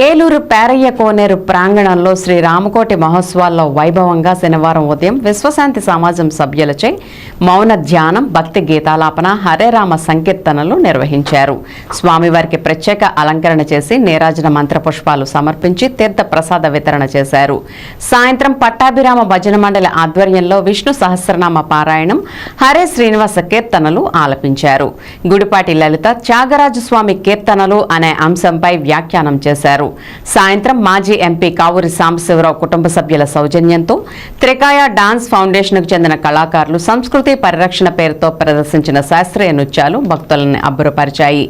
ఏలూరు పేరయ్య కోనేరు ప్రాంగణంలో శ్రీ రామకోటి మహోత్సవాల్లో వైభవంగా శనివారం ఉదయం విశ్వశాంతి సమాజం సభ్యులచే మౌన ధ్యానం భక్తి గీతాలాపన హరే రామ సంకీర్తనలు నిర్వహించారు. స్వామివారికి ప్రత్యేక అలంకరణ చేసి నీరాజన మంత్రపుష్పాలు సమర్పించి తీర్థ ప్రసాద వితరణ చేశారు. సాయంత్రం పట్టాభిరామ భజన మండలి ఆధ్వర్యంలో విష్ణు సహస్రనామ పారాయణం హరే శ్రీనివాస కీర్తనలు ఆలపించారు. గుడిపాటి లలిత త్యాగరాజు స్వామి కీర్తనలు అనే అంశంపై వ్యాఖ్యానం చేశారు. సాయంత్రం మాజీ ఎంపీ కావూరి సాంబశివరావు కుటుంబ సభ్యుల సౌజన్యంతో త్రికాయ డాన్స్ ఫౌండేషన్కు చెందిన కళాకారులు సంస్కృతి పరిరక్షణ పేరుతో ప్రదర్శించిన శాస్త్రీయ నృత్యాలు భక్తులను అబ్బురపరిచాయి.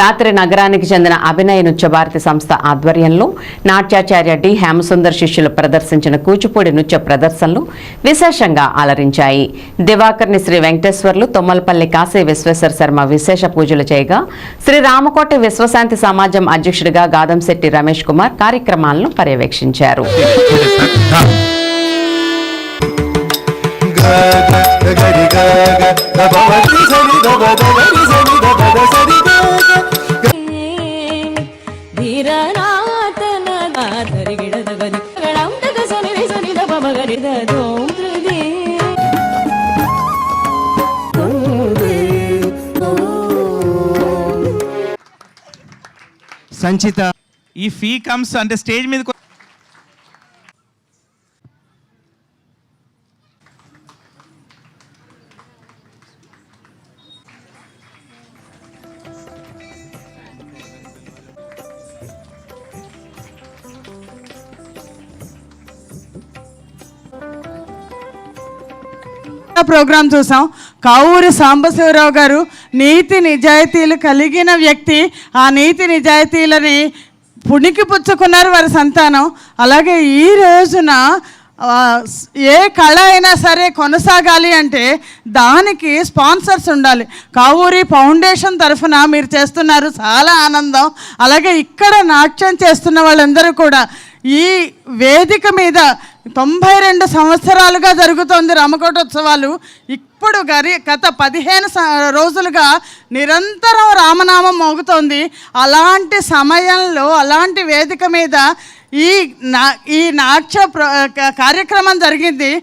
రాత్రి నగరానికి చెందిన అభినయ నృత్య భారతి సంస్థ ఆధ్వర్యంలో నాట్యాచార్య డి. హేమసుందర్ శిష్యులు ప్రదర్శించిన కూచిపూడి నృత్య ప్రదర్శనలు విశేషంగా అలరించాయి. దివాకర్ని శ్రీ వెంకటేశ్వర్లు తొమ్మలపల్లి కాశీ విశ్వేశ్వర శర్మ విశేష పూజలు చేయగా శ్రీ రామకోటి విశ్వశాంతి సమాజం అధ్యక్షుడిగా గాదంశెట్టి రమేష్ కుమార్ కార్యక్రమాలను పర్యవేక్షించారు. సంచిత ఈ ఫీ కమ్స్ అంటే స్టేజ్ మీద ప్రోగ్రాం చూసాం. కావూరి సాంబశివరావు గారు నీతి నిజాయితీలు కలిగిన వ్యక్తి. ఆ నీతి నిజాయితీలని పుణికి పుచ్చుకున్నారు వారి సంతానం. అలాగే ఈ రోజున ఏ కళ అయినా సరే కొనసాగాలి అంటే దానికి స్పాన్సర్స్ ఉండాలి. కావూరి ఫౌండేషన్ తరఫున మీరు చేస్తున్నారు చాలా ఆనందం. అలాగే ఇక్కడ నాట్యం చేస్తున్న వాళ్ళందరూ కూడా ఈ వేదిక మీద తొంభై రెండు సంవత్సరాలుగా జరుగుతోంది రామకోటోత్సవాలు. ఇప్పుడు గరి గత పదిహేను రోజులుగా నిరంతరం రామనామం మోగుతోంది. అలాంటి సమయంలో అలాంటి వేదిక మీద ఈ నా ఈ నాట్య ప్ర- కార్యక్రమం జరిగింది.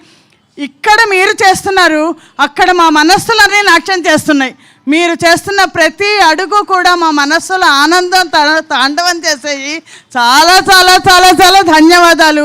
ఇక్కడ మీరు చేస్తున్నారు. అక్కడ మా మనస్సులన్నీ నాట్యం చేస్తున్నాయి. మీరు చేస్తున్న ప్రతి అడుగు కూడా మా మనస్సులో ఆనందం త తాండవం చేసేవి చాలా చాలా చాలా చాలా ధన్యవాదాలు.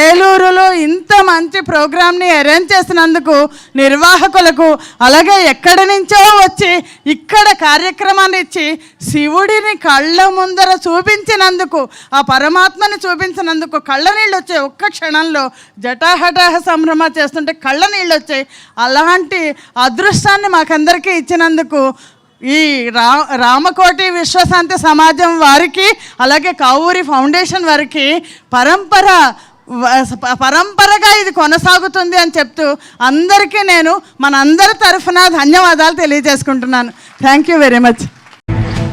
ఏలూరులో ఇంత మంచి ప్రోగ్రామ్ని అరేంజ్ చేసినందుకు నిర్వాహకులకు అలాగే ఎక్కడి నుంచో వచ్చి ఇక్కడ కార్యక్రమాన్ని ఇచ్చి శివుడిని కళ్ళ ముందర చూపించినందుకు ఆ పరమాత్మని చూపించినందుకు కళ్ళ నీళ్ళు వచ్చాయి. ఒక్క క్షణంలో జటాహటాహ సంభ్రమ చేస్తుంటే కళ్ళ నీళ్ళు వచ్చాయి. అలాంటి అదృష్టాన్ని మాకందరికీ ఇచ్చినందుకు ఈ రా రామకోటి విశ్వశాంతి సమాజం వారికి అలాగే కావూరి ఫౌండేషన్ వారికి పరంపర పరంపరగా ఇది కొనసాగుతుంది అని చెప్తూ అందరికీ నేను మనందరి తరఫున ధన్యవాదాలు తెలియజేసుకుంటున్నాను. Thank you very much